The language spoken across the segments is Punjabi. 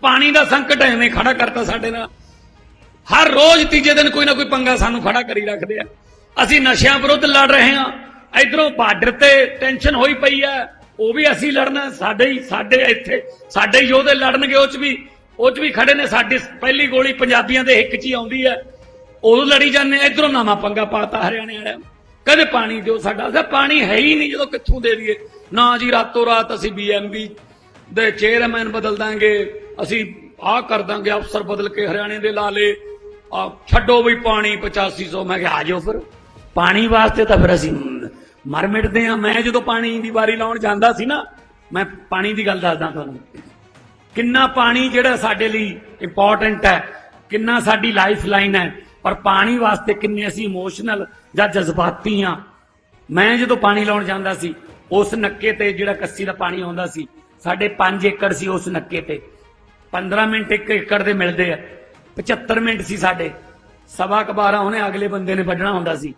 ਪਾਣੀ ਦਾ ਸੰਕਟ ਐਵੇਂ ਖੜਾ ਕਰਤਾ ਸਾਡੇ ਨਾਲ। ਹਰ ਰੋਜ਼ ਤੀਜੇ ਦਿਨ ਕੋਈ ਨਾ ਕੋਈ ਪੰਗਾ ਸਾਨੂੰ ਖੜਾ ਕਰੀ ਰੱਖਦੇ ਆ। ਅਸੀਂ ਨਸ਼ਿਆਂ ਵਿਰੁੱਧ ਲੜ ਰਹੇ ਹਾਂ। ਇਧਰੋਂ ਬਾਰਡਰ ਤੇ ਟੈਨਸ਼ਨ ਹੋਈ ਪਈ ਆ। ਉਹ ਵੀ ਅਸੀਂ ਲੜਨਾ, ਸਾਡੇ ਹੀ ਸਾਡੇ ਇੱਥੇ ਸਾਡੇ ਹੀ ਯੋਧੇ ਲੜਨਗੇ, ਉਹ ਚ ਵੀ ਉਹ ਚ ਵੀ ਖੜੇ ਨੇ। ਸਾਡੀ ਪਹਿਲੀ ਗੋਲੀ ਪੰਜਾਬੀਆਂ ਦੇ ਹਿੱਕ 'ਚ ਹੀ ਆਉਂਦੀ ਹੈ ਉਦੋਂ ਲੜੀ ਜਾਂਦੇ ਇਧਰੋਂ ਨਵਾਂ ਪੰਗਾ ਪਾਤਾ ਹਰਿਆਣੇ ਵਾਲਿਆਂ ਨੇ। ਕਦੇ ਪਾਣੀ ਦਿਓ ਸਾਡਾ। ਅਸਾਂ ਪਾਣੀ ਹੈ ਹੀ ਨਹੀਂ ਜਦੋਂ ਕਿੱਥੋਂ ਦੇ ਦਈਏ। ਨਾ ਜੀ, ਰਾਤੋਂ ਰਾਤ ਅਸੀਂ ਬੀਐਮਬੀ ਦੇ ਚੇਅਰਮੈਨ ਬਦਲ ਦਾਂਗੇ। ਅਸੀਂ ਆਹ ਕਰ ਦਾਂਗੇ ਅਫਸਰ ਬਦਲ ਕੇ ਹਰਿਆਣੇ ਦੇ ਲਾ ਲੇ ਆ ਛੱਡੋ ਵੀ ਪਾਣੀ 8500 ਮੈਂ ਕਿਹਾ, ਆ ਜਾਓ ਫਿਰ। ਪਾਣੀ ਵਾਸਤੇ ਤਾਂ ਫਿਰ ਅਸੀਂ ਮਰ ਮਿਟਦੇ ਆ ਮੈਂ ਜਦੋਂ ਪਾਣੀ ਦੀ ਵਾਰੀ ਲਾਉਣ ਜਾਂਦਾ ਸੀ ਨਾ, ਮੈਂ ਪਾਣੀ ਦੀ ਗੱਲ ਦੱਸਦਾ ਤੁਹਾਨੂੰ। ਕਿੰਨਾ ਪਾਣੀ ਜਿਹੜਾ ਸਾਡੇ ਲਈ ਇੰਪੋਰਟੈਂਟ ਹੈ, ਕਿੰਨਾ ਸਾਡੀ ਲਾਈਫ ਲਾਈਨ ਹੈ, ਪਰ ਪਾਣੀ ਵਾਸਤੇ ਕਿੰਨੇ ਅਸੀਂ ਇਮੋਸ਼ਨਲ ਜਾਂ ਜਜ਼ਬਾਤੀ ਆ ਮੈਂ ਜਦੋਂ ਪਾਣੀ ਲਾਉਣ ਜਾਂਦਾ ਸੀ, ਉਸ ਨੱਕੇ ਤੇ ਜਿਹੜਾ ਕੱਸੀ ਦਾ ਪਾਣੀ ਆਉਂਦਾ ਸੀ, ਸਾਡੇ 5 ਏਕੜ ਸੀ ਉਸ ਨੱਕੇ ਤੇ। 15 ਮਿੰਟ ਇੱਕ ਏਕੜ ਦੇ ਮਿਲਦੇ ਆ। 75 ਮਿੰਟ ਸੀ ਸਾਡੇ। ਸਵਾ ਕੁ 12 ਉਹਨੇ ਅਗਲੇ ਬੰਦੇ ਨੇ ਵੱਢਣਾ ਹੁੰਦਾ ਸੀ।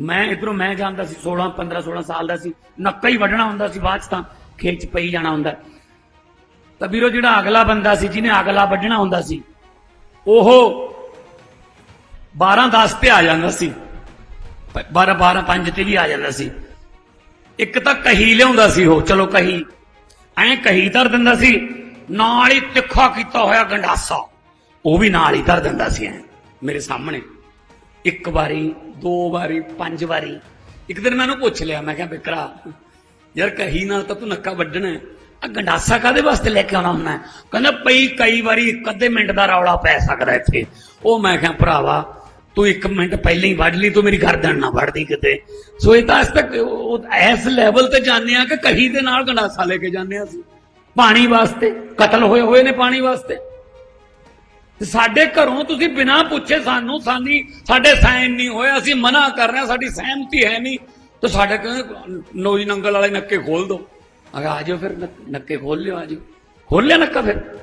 ਮੈਂ ਇਧਰੋਂ ਮੈਂ ਜਾਂਦਾ ਸੀ 16 15 16 ਸਾਲ ਦਾ ਸੀ। ਨੱਕਾ ਹੀ ਵੱਢਣਾ ਹੁੰਦਾ ਸੀ ਬਾਅਦ ਚ ਤਾਂ ਖੇਤ ਚ ਪਈ ਜਾਣਾ ਹੁੰਦਾ। ਤਾਂ ਵੀਰੋ ਜਿਹੜਾ ਅਗਲਾ ਬੰਦਾ ਸੀ, ਜਿਹਨੇ ਅਗਲਾ ਵੱਢਣਾ ਹੁੰਦਾ ਸੀ, ਉਹ 12 10 ਤੇ ਆ ਜਾਂਦਾ ਸੀ। 12 12 5 ਤੇ ਵੀ ਆ ਜਾਂਦਾ ਸੀ। ਇੱਕ ਤਾਂ ਕਹੀ ਲਿਆਉਂਦਾ ਸੀ ਉਹ, ਚਲੋ ਕਹੀ। ਐਂ ਕਹੀ ਧਰ ਦਿੰਦਾ ਸੀ ਨਾਲ ਹੀ ਤਿੱਖਾ ਕੀਤਾ ਹੋਇਆ ਗੰਡਾਸਾ। ਉਹ ਵੀ ਨਾਲ ਹੀ ਧਰ ਦਿੰਦਾ ਸੀ ਐ, ਮੇਰੇ ਸਾਹਮਣੇ। ਇੱਕ ਵਾਰੀ, ਦੋ ਵਾਰੀ, ਪੰਜ ਵਾਰੀ। ਇੱਕ ਦਿਨ ਮੈਂ ਪੁੱਛ ਲਿਆ, ਮੈਂ ਕਿਹਾ ਬਿਕਰਾ ਯਾਰ ਕਹੀ ਨਾਲ ਤਾਂ ਤੂੰ ਨੱਕਾ ਵੱਢਣਾ ਆ ਗੰਡਾਸਾ ਕਾਦੇ ਵਾਸਤੇ ਲੈ ਕੇ ਆਉਣਾ ਹੁੰਦਾ ਕਹਿੰਦਾ ਪਈ ਕਈ ਵਾਰੀ ਇੱਕ ਅੱਧੇ ਮਿੰਟ ਦਾ ਰੌਲਾ ਪੈ ਸਕਦਾ ਇੱਥੇ। ਉਹ ਮੈਂ ਕਿਹਾ, ਭਰਾਵਾ, ਤੂੰ ਇੱਕ ਮਿੰਟ ਪਹਿਲਾਂ ਹੀ ਵੱਢ ਲਈ, ਤੂੰ ਮੇਰੀ ਗਰਦਨ ਨਾ ਵੱਢਦੀ ਕਿਤੇ। ਸੋ ਇਹ ਤਾਂ ਅੱਜ ਤੱਕ ਇਸ ਲੈਵਲ ਤੇ ਜਾਂਦੇ ਆ ਕਿ ਕਹੀ ਦੇ ਨਾਲ ਗੰਡਾਸਾ ਲੈ ਕੇ ਜਾਂਦੇ ਆ ਅਸੀਂ। ਪਾਣੀ ਵਾਸਤੇ, ਕਤਲ ਹੋਏ ਹੋਏ ਨੇ ਪਾਣੀ ਵਾਸਤੇ। ਸਾਡੇ ਘਰੋਂ ਤੁਸੀਂ ਬਿਨਾਂ ਪੁੱਛੇ ਸਾਨੂੰ, ਸਾਨੀ ਸਾਡੇ ਸਾਈਨ ਨਹੀਂ ਹੋਇਆ, ਅਸੀਂ ਮਨਾ ਕਰ ਰਹੇ ਹਾਂ, ਸਾਡੀ ਸਹਿਮਤੀ ਹੈ ਨਹੀਂ। ਤੇ ਸਾਡੇ ਕਹਿੰਦੇ ਨੋਈ ਨੰਗਲ ਵਾਲੇ ਨੱਕੇ ਖੋਲ ਦੋ। ਆ ਆ ਜਾਓ ਫਿਰ, ਨੱਕੇ ਖੋਲ ਲਿਓ, ਆ ਜਾਓ। ਖੋਲ ਲਿਆ ਨੱਕਾ ਫਿਰ।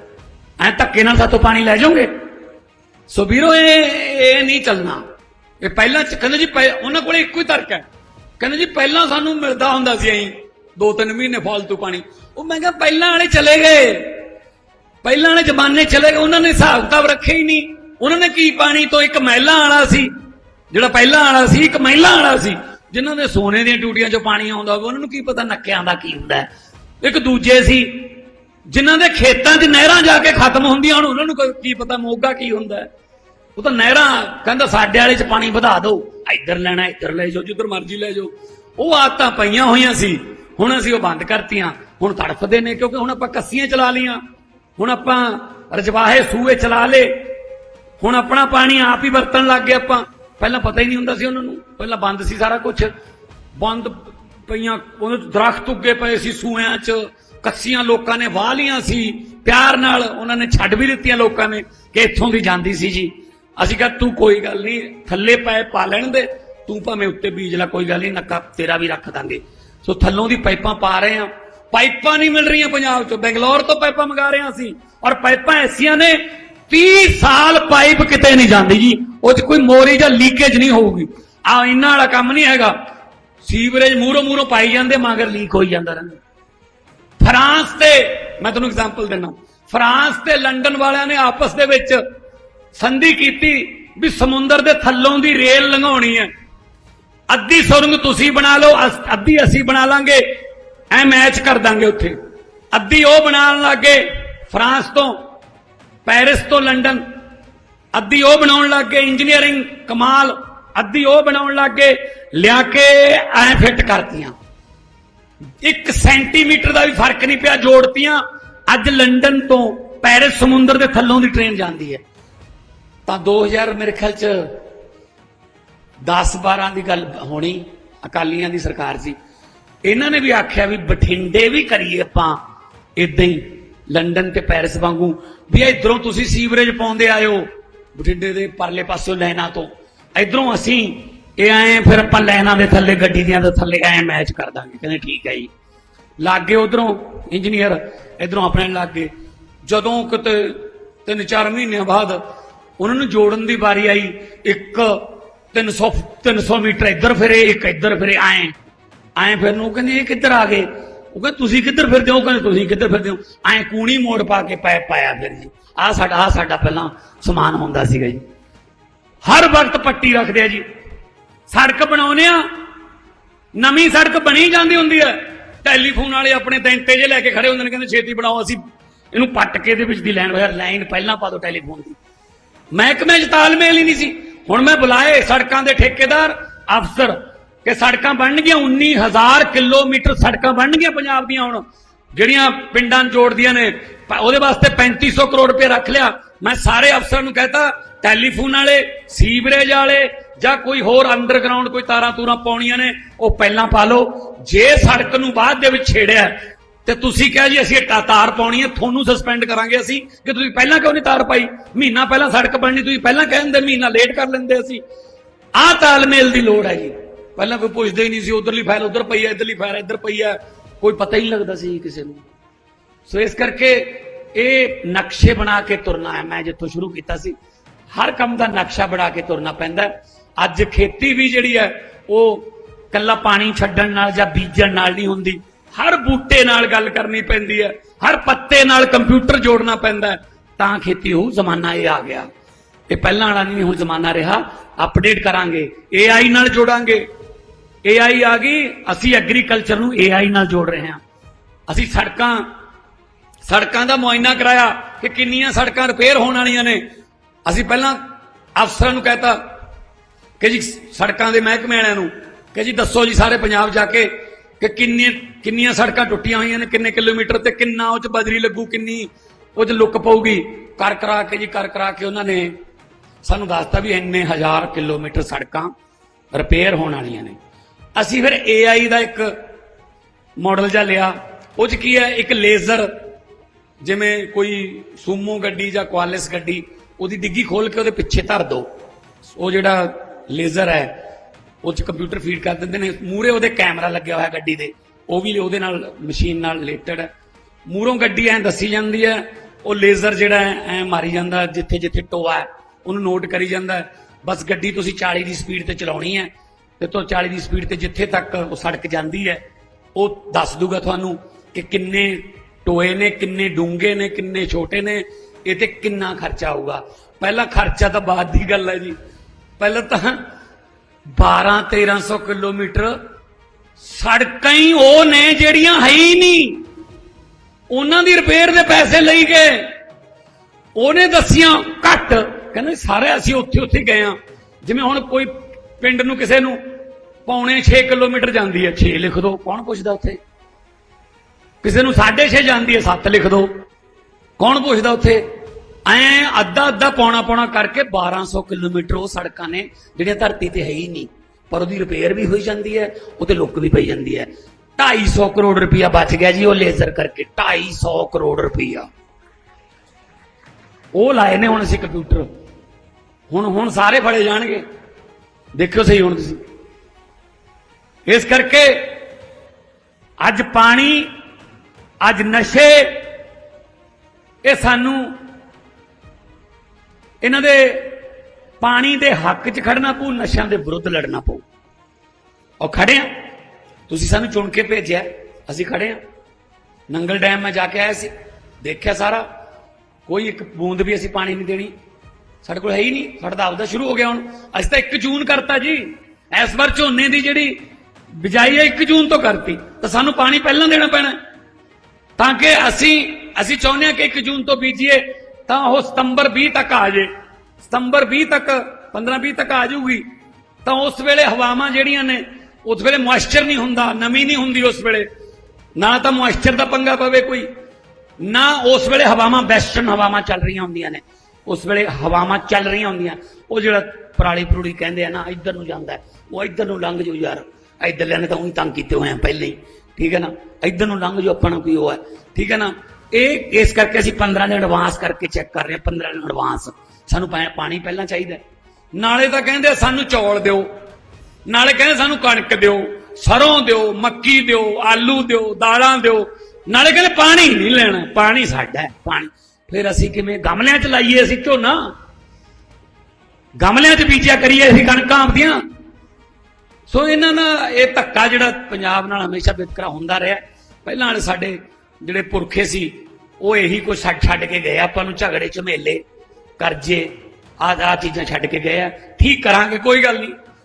ਐ ਧੱਕੇ ਨਾਲ ਸਾਤੋਂ ਪਾਣੀ ਲੈ ਜਾਓਗੇ? ਸੋ ਵੀਰੋ, ਇਹ ਇਹ ਨਹੀਂ ਚੱਲਣਾ। ਇਹ ਪਹਿਲਾਂ ਕਹਿੰਦੇ ਜੀ, ਪਹਿ- ਉਹਨਾਂ ਕੋਲੇ ਇੱਕੋ ਹੀ ਤਰਕ ਹੈ। ਕਹਿੰਦੇ ਜੀ, ਪਹਿਲਾਂ ਸਾਨੂੰ ਮਿਲਦਾ ਹੁੰਦਾ ਸੀ ਐਂ ਦੋ ਤਿੰਨ ਮਹੀਨੇ ਫਾਲਤੂ ਪਾਣੀ। ਉਹ ਮੈਂ ਕਿਹਾ ਪਹਿਲਾਂ ਵਾਲੇ ਚਲੇ ਗਏ। ਪਹਿਲਾਂ ਵਾਲੇ ਜ਼ਮਾਨੇ ਚਲੇ ਗਏ, ਉਹਨਾਂ ਨੇ ਹਿਸਾਬ ਕਿਤਾਬ ਰੱਖਿਆ ਹੀ ਨਹੀਂ। ਉਹਨਾਂ ਨੇ ਕੀ ਪਾਣੀ ਤੋਂ ਇੱਕ ਮਹਿਲਾ ਵਾਲਾ ਸੀ, ਜਿਹੜਾ ਪਹਿਲਾਂ ਵਾਲਾ ਸੀ, ਇੱਕ ਮਹਿਲਾ ਵਾਲਾ ਸੀ। ਜਿਨ੍ਹਾਂ ਦੇ ਸੋਨੇ ਦੀਆਂ ਟੂਟੀਆਂ 'ਚੋਂ ਪਾਣੀ ਆਉਂਦਾ ਹੋਵੇ, ਉਹਨਾਂ ਨੂੰ ਕੀ ਪਤਾ ਨੱਕਿਆਂ ਦਾ ਕੀ ਹੁੰਦਾ ਇੱਕ ਦੂਜੇ ਸੀ, ਜਿਨ੍ਹਾਂ ਦੇ ਖੇਤਾਂ 'ਚ ਨਹਿਰਾਂ ਜਾ ਕੇ ਖਤਮ ਹੁੰਦੀਆਂ ਹੁਣ, ਉਹਨਾਂ ਨੂੰ ਕੀ ਪਤਾ ਮੋਗਾ ਕੀ ਹੁੰਦਾ ਉਹ ਤਾਂ ਨਹਿਰਾਂ ਕਹਿੰਦਾ ਸਾਡੇ ਵਾਲੇ 'ਚ ਪਾਣੀ ਵਧਾ ਦਿਓ। ਇੱਧਰ ਲੈਣਾ, ਇੱਧਰ ਲੈ ਜਾਓ, ਜਿੱਧਰ ਮਰਜ਼ੀ ਲੈ ਜਾਓ। ਉਹ ਆਦਤਾਂ ਪਈਆਂ ਹੋਈਆਂ ਸੀ। ਹੁਣ ਅਸੀਂ ਉਹ ਬੰਦ ਕਰਤੀਆਂ, ਹੁਣ ਤੜਫਦੇ ਨੇ ਕਿਉਂਕਿ ਹੁਣ ਆਪਾਂ ਕੱਸੀਆਂ ਚਲਾ ਲੀਆਂ ਹੁਣ ਆਪਾਂ ਰਜਵਾਹੇ ਸੂਏ ਚਲਾ ਲੇ ਹੁਣ ਆਪਣਾ ਪਾਣੀ ਆਪ ਹੀ ਵਰਤਣ ਲੱਗ ਗਏ ਆਪਾਂ। ਪਹਿਲਾਂ ਪਤਾ ਹੀ ਨਹੀਂ ਹੁੰਦਾ ਸੀ ਉਹਨਾਂ ਨੂੰ। ਪਹਿਲਾਂ ਬੰਦ ਸੀ ਸਾਰਾ ਕੁਝ ਬੰਦ ਪਈਆਂ, ਉਹਦੇ ਦਰਖਤ ਉੱਗੇ ਪਏ ਸੀ ਸੂਆਂ 'ਚ। ਕੱਸੀਆਂ ਲੋਕਾਂ ਨੇ ਵਾਹ ਲੀਆਂ ਸੀ। ਪਿਆਰ ਨਾਲ ਉਹਨਾਂ ਨੇ ਛੱਡ ਵੀ ਦਿੱਤੀਆਂ ਲੋਕਾਂ ਨੇ ਕਿ ਇੱਥੋਂ ਦੀ ਜਾਂਦੀ ਸੀ ਜੀ। ਅਸੀਂ ਕਿਹਾ, ਤੂੰ ਕੋਈ ਗੱਲ ਨਹੀਂ, ਥੱਲੇ ਪਏ ਪਾ ਲੈਣ ਦੇ। ਤੂੰ ਭਾਵੇਂ ਉੱਤੇ ਬੀਜ ਲੈ, ਕੋਈ ਗੱਲ ਨਹੀਂ, ਨੱਕਾ ਤੇਰਾ ਵੀ ਰੱਖ ਦਾਂਗੇ। ਸੋ ਥੱਲੋਂ ਦੀ ਪਾਈਪਾਂ ਪਾ ਰਹੇ ਆ ਪਾਈਪਾਂ ਨਹੀਂ ਮਿਲ ਰਹੀਆਂ ਪੰਜਾਬ ਚੋਂ। ਬੈਂਗਲੌਰ ਤੋਂ ਪਾਈਪਾਂ ਮੰਗਾ ਰਹੇ ਹਾਂ ਅਸੀਂ। ਔਰ ਪਾਈਪਾਂ ਐਸੀਆਂ ਨੇ 30 ਸਾਲ ਪਾਈਪ ਕਿਤੇ ਨਹੀਂ ਜਾਂਦੀ ਜੀ। ਉਹ 'ਚ ਕੋਈ ਮੋਰੀ ਜਾਂ ਲੀਕੇਜ ਨਹੀਂ ਹੋਊਗੀ। ਆ ਇਹਨਾਂ ਵਾਲਾ ਕੰਮ ਨਹੀਂ ਹੈਗਾ। ਸੀਵਰੇਜ ਮੂਰੋ ਮੂਰੋ ਪਾਈ ਜਾਂਦੇ, ਮਗਰ ਲੀਕ ਹੋਈ ਜਾਂਦਾ ਰਹਿੰਦਾ। ਫਰਾਂਸ ਤੇ, ਮੈਂ ਤੁਹਾਨੂੰ ਐਗਜ਼ਾਮਪਲ ਦਿੰਦਾ। ਫਰਾਂਸ ਤੇ ਲੰਡਨ ਵਾਲਿਆਂ ਨੇ ਆਪਸ ਦੇ ਵਿੱਚ ਸੰਧੀ ਕੀਤੀ ਵੀ ਸਮੁੰਦਰ ਦੇ ਥੱਲੋਂ ਦੀ ਰੇਲ ਲੰਘਾਉਣੀ ਹੈ। ਅੱਧੀ ਸੁਰੰਗ ਤੁਸੀਂ ਬਣਾ ਲਓ ਅੱਧੀ ਅਸੀਂ ਬਣਾ ਲਾਂਗੇ। ਐ ਮੈਚ ਕਰ ਦਾਂਗੇ ਉੱਥੇ। ਅੱਧੀ ਉਹ ਬਣਾਉਣ ਲੱਗੇ ਫਰਾਂਸ ਤੋਂ, ਪੈਰਿਸ ਤੋਂ ਲੰਡਨ। ਅੱਧੀ ਉਹ ਬਣਾਉਣ ਲੱਗੇ ਇੰਜੀਨੀਅਰਿੰਗ ਕਮਾਲ। ਅੱਧੀ ਉਹ ਬਣਾਉਣ ਲੱਗੇ, ਲਿਆ ਕੇ ਐ ਫਿੱਟ ਕਰਤੀਆਂ। 1 ਸੈਂਟੀਮੀਟਰ ਦਾ ਵੀ ਫ਼ਰਕ ਨਹੀਂ ਪਿਆ ਜੋੜਤੀਆਂ। ਅੱਜ ਲੰਡਨ ਤੋਂ ਪੈਰਿਸ ਸਮੁੰਦਰ ਦੇ ਥੱਲੋਂ ਦੀ ਟ੍ਰੇਨ ਜਾਂਦੀ ਹੈ। ਤਾਂ 2000 ਮੇਰੇ ਖਿਆਲ ਚ 10 12 ਦੀ ਗੱਲ ਹੋਣੀ, ਅਕਾਲੀਆਂ ਦੀ ਸਰਕਾਰ ਸੀ। ਇਹਨਾਂ ਨੇ ਵੀ ਆਖਿਆ ਵੀ ਬਠਿੰਡੇ ਵੀ ਕਰੀਏ ਆਪਾਂ ਇਦਾਂ ਹੀ, ਲੰਡਨ ਤੇ ਪੈਰਿਸ ਵਾਂਗੂ। ਵੀ ਇਧਰੋਂ ਤੁਸੀਂ ਸੀਵਰੇਜ ਪਾਉਂਦੇ ਆਇਓ, ਬਠਿੰਡੇ ਦੇ ਪਰਲੇ ਪਾਸੋਂ ਲੈਣਾ ਤੋਂ। ਇਧਰੋਂ ਅਸੀਂ, ਇਹ ਆਏ ਫਿਰ ਆਪਾਂ ਲੈਣਾ ਦੇ ਥੱਲੇ, ਗੱਡੀ ਦੀਆਂ ਦੇ ਥੱਲੇ, ਐ ਮੈਚ ਕਰ ਦਾਂਗੇ। ਕਹਿੰਦੇ ਠੀਕ ਹੈ ਜੀ। ਲਾਗੇ ਉਧਰੋਂ ਇੰਜੀਨੀਅਰ ਇਧਰੋਂ ਆਪਣੇ ਲਾਗੇ। ਜਦੋਂ ਕਿਤੇ ਤਿੰਨ ਚਾਰ ਮਹੀਨਿਆਂ ਬਾਅਦ ਉਹਨਾਂ ਨੂੰ ਜੋੜਨ ਦੀ ਵਾਰੀ ਆਈ, ਇੱਕ 300 300 ਮੀਟਰ ਇੱਧਰ ਫਿਰੇ, ਇੱਕ ਇੱਧਰ ਫਿਰੇ, ਆਏ। ਆਏ ਫਿਰ ਉਹ ਕਹਿੰਦੇ, ਇਹ ਕਿੱਧਰ ਆ ਗਏ? ਉਹ ਕਹਿੰਦੇ, ਤੁਸੀਂ ਕਿੱਧਰ ਫਿਰਦੇ ਹੋ? ਉਹ ਕਹਿੰਦੇ, ਤੁਸੀਂ ਕਿੱਧਰ ਫਿਰਦੇ ਹੋ? ਐਂ ਕੂਣੀ ਮੋੜ ਪਾ ਕੇ ਪੈ ਪਾਇਆ ਫਿਰ ਜੀ। ਆ ਸਾਡਾ ਆ ਸਾਡਾ ਪਹਿਲਾਂ ਸਮਾਨ ਹੁੰਦਾ ਸੀਗਾ ਜੀ। ਹਰ ਵਕਤ ਪੱਟੀ ਰੱਖਦੇ ਆ ਜੀ। ਸੜਕ ਬਣਾਉਨੇ ਆ। ਨਵੀਂ ਸੜਕ ਬਣੀ ਜਾਂਦੀ ਹੁੰਦੀ ਹੈ ਟੈਲੀਫੋਨ ਵਾਲੇ ਆਪਣੇ ਦੈਂਤੇ ਜੇ ਲੈ ਕੇ ਖੜੇ ਹੁੰਦੇ ਨੇ, ਕਹਿੰਦੇ, ਛੇਤੀ ਬਣਾਓ, ਅਸੀਂ ਇਹਨੂੰ ਪੱਟ ਕੇ ਦੇ ਵਿੱਚ ਦੀ ਲਾਈਨ ਹੋਇਆ ਲਾਈਨ ਪਹਿਲਾਂ ਪਾ ਦਿਓ ਟੈਲੀਫੋਨ ਦੀ। ਮਹਿਕਮੇ 'ਚ ਤਾਲਮੇਲ ਹੀ ਨਹੀਂ ਸੀ। ਹੁਣ ਮੈਂ ਬੁਲਾਏ ਸੜਕਾਂ ਦੇ ਠੇਕੇਦਾਰ, ਅਫਸਰ, ਕਿ ਸੜਕਾਂ ਬਣਨਗੀਆਂ 19000 ਕਿਲੋਮੀਟਰ ਸੜਕਾਂ ਬਣਨਗੀਆਂ ਪੰਜਾਬ ਦੀਆਂ ਹੁਣ। ਜਿਹੜੀਆਂ ਪਿੰਡਾਂ ਜੋੜਦੀਆਂ ਨੇ ਉਹਦੇ ਵਾਸਤੇ 3500 ਕਰੋੜ ਰੁਪਏ ਰੱਖ ਲਿਆ। ਮੈਂ ਸਾਰੇ ਅਫਸਰਾਂ ਨੂੰ ਕਹਤਾ, ਟੈਲੀਫੋਨ ਵਾਲੇ, ਸੀਵਰੇਜ ਵਾਲੇ, ਜਾਂ ਕੋਈ ਹੋਰ ਅੰਡਰਗਰਾਉਂਡ, ਕੋਈ ਤਾਰਾਂ ਤੂਰਾਂ ਪਾਉਣੀਆਂ ਨੇ, ਉਹ ਪਹਿਲਾਂ ਪਾ ਲਓ। ਜੇ ਸੜਕ ਨੂੰ ਬਾਅਦ ਦੇ ਵਿੱਚ ਛੇੜਿਆ ਤੇ ਤੁਸੀਂ ਕਿਹਾ ਜੀ, ਅਸੀਂ ਇਹ ਤਾਰ ਪਾਉਣੀ ਹੈ, ਤੁਹਾਨੂੰ ਸਸਪੈਂਡ ਕਰਾਂਗੇ ਅਸੀਂ, ਕਿ ਤੁਸੀਂ ਪਹਿਲਾਂ ਕਿਉਂ ਨਹੀਂ ਤਾਰ ਪਾਈ? ਮਹੀਨਾ ਪਹਿਲਾਂ ਸੜਕ ਬਣਨੀ, ਤੁਸੀਂ ਪਹਿਲਾਂ ਕਹਿੰਦੇ ਮਹੀਨਾ ਲੇਟ ਕਰ ਲੈਂਦੇ ਅਸੀਂ। ਆਹ ਤਾਲਮੇਲ ਦੀ ਲੋੜ ਹੈ ਜੀ। ਪਹਿਲਾਂ ਕੋਈ ਪੁੱਛਦੇ ਹੀ ਨਹੀਂ ਸੀ, ਉਧਰਲੀ ਫਾਈਲ ਉਧਰ ਪਈ ਹੈ, ਇਧਰਲੀ ਫਾਈਲ ਇੱਧਰ ਪਈ ਹੈ। ਕੋਈ ਪਤਾ ਹੀ ਨਹੀਂ ਲੱਗਦਾ ਸੀ ਕਿਸੇ ਨੂੰ। ਸੋ ਇਸ ਕਰਕੇ ਇਹ ਨਕਸ਼ੇ ਬਣਾ ਕੇ ਤੁਰਨਾ ਹੈ, ਮੈਂ ਜਿੱਥੋਂ ਸ਼ੁਰੂ ਕੀਤਾ ਸੀ। ਹਰ ਕੰਮ ਦਾ ਨਕਸ਼ਾ ਬਣਾ ਕੇ ਤੁਰਨਾ ਪੈਂਦਾ ਅੱਜ ਖੇਤੀ ਵੀ ਜਿਹੜੀ ਹੈ, ਉਹ ਕੱਲਾ ਪਾਣੀ ਛੱਡਣ ਨਾਲ ਜਾਂ ਬੀਜਣ ਨਾਲ ਨਹੀਂ ਹੁੰਦੀ। ਹਰ ਬੂਟੇ ਨਾਲ ਗੱਲ ਕਰਨੀ ਪੈਂਦੀ ਹੈ, ਹਰ ਪੱਤੇ ਨਾਲ ਕੰਪਿਊਟਰ ਜੋੜਨਾ ਪੈਂਦਾ ਤਾਂ ਖੇਤੀ ਹੋਊ ਜ਼ਮਾਨਾ ਇਹ ਆ ਗਿਆ। ਇਹ ਪਹਿਲਾਂ ਵਾਲਾ ਨਹੀਂ, ਹੁਣ ਜ਼ਮਾਨਾ ਰਿਹਾ। ਅਪਡੇਟ ਕਰਾਂਗੇ AI ਨਾਲ ਜੋੜਾਂਗੇ। AI ਆ ਗਈ, ਅਸੀਂ ਐਗਰੀਕਲਚਰ ਨੂੰ AI ਨਾਲ ਜੋੜ ਰਹੇ ਹਾਂ। ਅਸੀਂ ਸੜਕਾਂ ਸੜਕਾਂ ਦਾ ਮੁਆਇਨਾ ਕਰਾਇਆ ਕਿ ਕਿੰਨੀਆਂ ਸੜਕਾਂ ਰਿਪੇਅਰ ਹੋਣ ਵਾਲੀਆਂ ਨੇ। ਅਸੀਂ ਪਹਿਲਾਂ ਅਫਸਰਾਂ ਨੂੰ ਕਹਤਾ ਕਿ ਜੀ, ਸੜਕਾਂ ਦੇ ਮਹਿਕਮੇ ਵਾਲਿਆਂ ਨੂੰ ਕਿ ਜੀ, ਦੱਸੋ ਜੀ ਸਾਰੇ ਪੰਜਾਬ ਜਾ ਕੇ ਕਿ ਕਿੰਨੀਆਂ ਕਿੰਨੀਆਂ ਸੜਕਾਂ ਟੁੱਟੀਆਂ ਹੋਈਆਂ ਨੇ, ਕਿੰਨੇ ਕਿਲੋਮੀਟਰ ਤੇ ਕਿੰਨਾ ਉਹ ਚ ਬਜਰੀ ਲੱਗੂ, ਕਿੰਨੀ ਉਹ ਚ ਲੁੱਕ ਪਊਗੀ। ਕਰ ਕਰਾ ਕੇ ਜੀ ਕਰ ਕਰਾ ਕੇ ਉਹਨਾਂ ਨੇ ਸਾਨੂੰ ਦੱਸਤਾ ਵੀ ਇੰਨੇ ਹਜ਼ਾਰ ਕਿਲੋਮੀਟਰ ਸੜਕਾਂ ਰਿਪੇਅਰ ਹੋਣ ਵਾਲੀਆਂ ਨੇ। ਅਸੀਂ ਫਿਰ AI ਦਾ ਇੱਕ ਮਾਡਲ ਜਿਹਾ ਲਿਆ। ਉਹ ਚ ਕੀ ਹੈ? ਇੱਕ ਲੇਜ਼ਰ ਜਿਵੇਂ ਕੋਈ ਸੂਮੋ ਗੱਡੀ ਜਾਂ ਕੁਆਲਿਸ ਗੱਡੀ, ਉਹਦੀ ਡਿੱਗੀ ਖੋਲ ਕੇ ਉਹਦੇ ਪਿੱਛੇ ਧਰ ਦੋ। ਉਹ ਜਿਹੜਾ ਲੇਜ਼ਰ ਹੈ ਉਹ ਚ ਕੰਪਿਊਟਰ ਫੀਡ ਕਰ ਦਿੰਦੇ ਨੇ। ਮੂਰੇ ਉਹਦੇ ਕੈਮਰਾ ਲੱਗਿਆ ਹੋਇਆ ਗੱਡੀ ਦੇ। ਉਹ ਵੀ ਉਹਦੇ ਨਾਲ ਮਸ਼ੀਨ ਨਾਲ ਰਿਲੇਟਡ ਹੈ। ਮੂਰੋਂ ਗੱਡੀ ਐ ਦੱਸੀ ਜਾਂਦੀ ਹੈ। ਉਹ ਲੇਜ਼ਰ ਜਿਹੜਾ ਐ ਮਾਰੀ ਜਾਂਦਾ ਜਿੱਥੇ ਜਿੱਥੇ ਟੋਆ ਉਹਨੂੰ ਨੋਟ ਕਰੀ ਜਾਂਦਾ ਬਸ ਗੱਡੀ ਤੁਸੀਂ 40 ਦੀ ਸਪੀਡ ਤੇ ਚਲਾਉਣੀ ਹੈ। ਤੇ ਤੋਂ 40 ਦੀ ਸਪੀਡ ਤੇ ਜਿੱਥੇ ਤੱਕ ਉਹ ਸੜਕ ਜਾਂਦੀ ਹੈ, ਉਹ ਦੱਸ ਦੂਗਾ ਤੁਹਾਨੂੰ ਕਿ ਕਿੰਨੇ ਟੋਏ ਨੇ, ਕਿੰਨੇ ਡੂੰਘੇ ਨੇ, ਕਿੰਨੇ ਛੋਟੇ ਨੇ। ਇਹ ਤੇ ਕਿੰਨਾ ਖਰਚਾ ਆਊਗਾ। ਪਹਿਲਾ ਖਰਚਾ ਤਾਂ ਬਾਅਦ ਦੀ ਗੱਲ ਹੈ ਜੀ। ਪਹਿਲਾਂ ਤਾਂ 12 1300 ਕਿਲੋਮੀਟਰ ਸੜਕਾਂ ਹੀ ਉਹ ਨੇ ਜਿਹੜੀਆਂ ਹੈ ਹੀ ਨਹੀਂ। ਉਹਨਾਂ ਦੀ ਰਿਪੇਅਰ ਦੇ ਪੈਸੇ ਲਈ ਗਏ। ਉਹਨੇ ਦੱਸੀਆਂ ਘੱਟ। ਕਹਿੰਦੇ ਸਾਰੇ ਅਸੀਂ ਉੱਥੇ ਉੱਥੇ ਗਏ ਆ ਜਿਵੇਂ ਹੁਣ ਕੋਈ ਪਿੰਡ ਨੂੰ ਕਿਸੇ ਨੂੰ ਪੌਣੇ 6 ਕਿਲੋਮੀਟਰ ਜਾਂਦੀ ਹੈ 6 ਲਿਖ ਦਿਓ ਕੌਣ ਪੁੱਛਦਾ ਉੱਥੇ? ਕਿਸੇ ਨੂੰ 6.5 ਜਾਂਦੀ ਹੈ 7 ਲਿਖ ਦਿਓ ਕੌਣ ਪੁੱਛਦਾ ਉੱਥੇ? ਐ ਅੱਧਾ ਅੱਧਾ ਪੌਣਾ ਪੌਣਾ ਕਰਕੇ 1200 ਕਿਲੋਮੀਟਰ ਉਹ ਸੜਕਾਂ ਨੇ ਜਿਹੜੀਆਂ ਧਰਤੀ ਤੇ ਹੈ ਹੀ ਨਹੀਂ। ਪਰ ਉਹਦੀ ਰਿਪੇਅਰ ਵੀ ਹੋਈ ਜਾਂਦੀ ਹੈ ਉਹ ਤੇ ਲੁੱਕ ਵੀ ਪਈ ਜਾਂਦੀ ਹੈ। 250 ਕਰੋੜ ਰੁਪਇਆ ਬਚ ਗਿਆ ਜੀ ਉਹ ਲੇਜ਼ਰ ਕਰਕੇ 250 ਕਰੋੜ ਰੁਪਇਆ। ਉਹ ਲਾਏ ਨੇ ਹੁਣ ਅਸੀਂ ਕੰਪਿਊਟਰ ਹੁਣ ਹੁਣ ਸਾਰੇ ਫੜੇ ਜਾਣਗੇ। ਦੇਖਿਓ ਸਹੀ ਹੁਣ ਤੁਸੀਂ। ਇਸ ਕਰਕੇ ਅੱਜ ਪਾਣੀ, ਅੱਜ ਨਸ਼ੇ, ਇਹ ਸਾਨੂੰ ਇਹਨਾਂ ਦੇ ਪਾਣੀ ਦੇ ਹੱਕ 'ਚ ਖੜਨਾ ਪਊ, ਨਸ਼ਿਆਂ ਦੇ ਵਿਰੁੱਧ ਲੜਨਾ ਪਊ। ਔਰ ਖੜੇ ਆ। ਤੁਸੀਂ ਸਾਨੂੰ ਚੁਣ ਕੇ ਭੇਜਿਆ। ਅਸੀਂ ਖੜੇ ਆ। ਨੰਗਲ ਡੈਮ ਮੈਂ ਜਾ ਕੇ ਆਇਆ ਸੀ। ਦੇਖਿਆ ਸਾਰਾ। ਕੋਈ ਇੱਕ ਬੂੰਦ ਵੀ ਅਸੀਂ ਪਾਣੀ ਨਹੀਂ ਦੇਣੀ। ਸਾਡੇ ਕੋਲ ਹੈ ਹੀ ਨਹੀਂ। ਸਾਡਾ ਤਾਂ ਆਪਦਾ ਸ਼ੁਰੂ ਹੋ ਗਿਆ ਹੁਣ। ਅਸੀਂ ਤਾਂ 1 ਜੂਨ ਕਰਤਾ ਜੀ। ਇਸ ਵਾਰ ਝੋਨੇ ਦੀ ਜਿਹੜੀ ਬਿਜਾਈ ਹੈ 1 ਜੂਨ ਤੋਂ ਕਰਤੀ। ਤਾਂ ਸਾਨੂੰ ਪਾਣੀ ਪਹਿਲਾਂ ਦੇਣਾ ਪੈਣਾ। ਤਾਂ ਕਿ ਅਸੀਂ ਅਸੀਂ ਚਾਹੁੰਦੇ ਹਾਂ ਕਿ 1 ਜੂਨ ਤੋਂ ਬੀਜੀਏ। ਤਾਂ ਉਹ ਸਤੰਬਰ 20 ਤੱਕ ਆ ਜੇ। ਸਤੰਬਰ 20 ਤੱਕ 15 20 ਤੱਕ ਆ ਜਾਊਗੀ। ਤਾਂ ਉਸ ਵੇਲੇ ਹਵਾਵਾਂ ਜਿਹੜੀਆਂ ਨੇ, ਉਸ ਵੇਲੇ ਮੋਇਸਚਰ ਨਹੀਂ ਹੁੰਦਾ, ਨਮੀ ਨਹੀਂ ਹੁੰਦੀ ਉਸ ਵੇਲੇ। ਨਾ ਤਾਂ ਮੋਇਸਚਰ ਦਾ ਪੰਗਾ ਪਵੇ ਕੋਈ, ਨਾ ਉਸ ਵੇਲੇ ਹਵਾਵਾਂ ਵੈਸਟਰਨ ਹਵਾਵਾਂ ਚੱਲ ਰਹੀਆਂ ਹੁੰਦੀਆਂ ਨੇ। ਉਸ ਵੇਲੇ ਹਵਾਵਾਂ ਚੱਲ ਰਹੀਆਂ ਹੁੰਦੀਆਂ। ਉਹ ਜਿਹੜਾ ਪਰਾਲੀ ਪਰੂੜੀ ਕਹਿੰਦੇ ਆ ਨਾ, ਇੱਧਰ ਨੂੰ ਜਾਂਦਾ ਉਹ ਇੱਧਰ ਨੂੰ ਲੰਘ ਜਾਓ ਯਾਰ। ਇੱਧਰ ਲੈਣੇ ਤਾਂ ਉਹੀ ਤੰਗ ਕੀਤੇ ਹੋਏ ਆ ਪਹਿਲੇ ਹੀ। ਠੀਕ ਹੈ ਨਾ? ਇੱਧਰ ਨੂੰ ਲੰਘ ਜਾਓ, ਆਪਣਾ ਕੋਈ ਉਹ ਹੈ। ਠੀਕ ਹੈ ਨਾ? ਇਹ ਇਸ ਕਰਕੇ ਅਸੀਂ 15 ਦਿਨ ਐਡਵਾਂਸ ਕਰਕੇ ਚੈੱਕ ਕਰ ਰਹੇ ਹਾਂ 15 ਦਿਨ ਐਡਵਾਂਸ ਸਾਨੂੰ ਪਾ- ਪਾਣੀ ਪਹਿਲਾਂ ਚਾਹੀਦਾ ਨਾਲੇ ਤਾਂ ਕਹਿੰਦੇ ਸਾਨੂੰ ਚੌਲ ਦਿਓ। ਨਾਲੇ ਕਹਿੰਦੇ ਸਾਨੂੰ ਕਣਕ ਦਿਓ। ਸਰੋਂ ਦਿਓ, ਮੱਕੀ ਦਿਓ, ਆਲੂ ਦਿਓ, ਦਾਲਾਂ ਦਿਓ। ਨਾਲੇ ਕਹਿੰਦੇ ਪਾਣੀ ਨਹੀਂ ਲੈਣਾ, ਪਾਣੀ ਸਾਡਾ ਹੈ, ਪਾਣੀ। ਫਿਰ ਅਸੀਂ ਕਿਵੇਂ, ਗਮਲਿਆਂ 'ਚ ਲਾਈਏ ਅਸੀਂ ਝੋਨਾ? ਗਮਲਿਆਂ 'ਚ ਬੀਜਿਆ ਕਰੀਏ ਅਸੀਂ ਕਣਕਾਂ ਆਪਦੀਆਂ? ਸੋ ਇਹਨਾਂ ਦਾ ਇਹ ਧੱਕਾ ਜਿਹੜਾ ਪੰਜਾਬ ਨਾਲ ਹਮੇਸ਼ਾ ਵਿਤਕਰਾ ਹੁੰਦਾ ਰਿਹਾ। ਪਹਿਲਾਂ ਵਾਲੇ ਸਾਡੇ ਜਿਹੜੇ ਪੁਰਖੇ ਸੀ, ਉਹ ਇਹੀ ਕੁਝ ਛੱਡ ਛੱਡ ਕੇ ਗਏ ਆਪਾਂ ਨੂੰ ਝਗੜੇ ਝਮੇਲੇ ਕਰਜ਼ੇ, ਆਹ ਆਹ ਚੀਜ਼ਾਂ ਛੱਡ ਕੇ ਗਏ ਆ। ਠੀਕ ਕਰਾਂਗੇ, ਕੋਈ ਗੱਲ ਨਹੀਂ।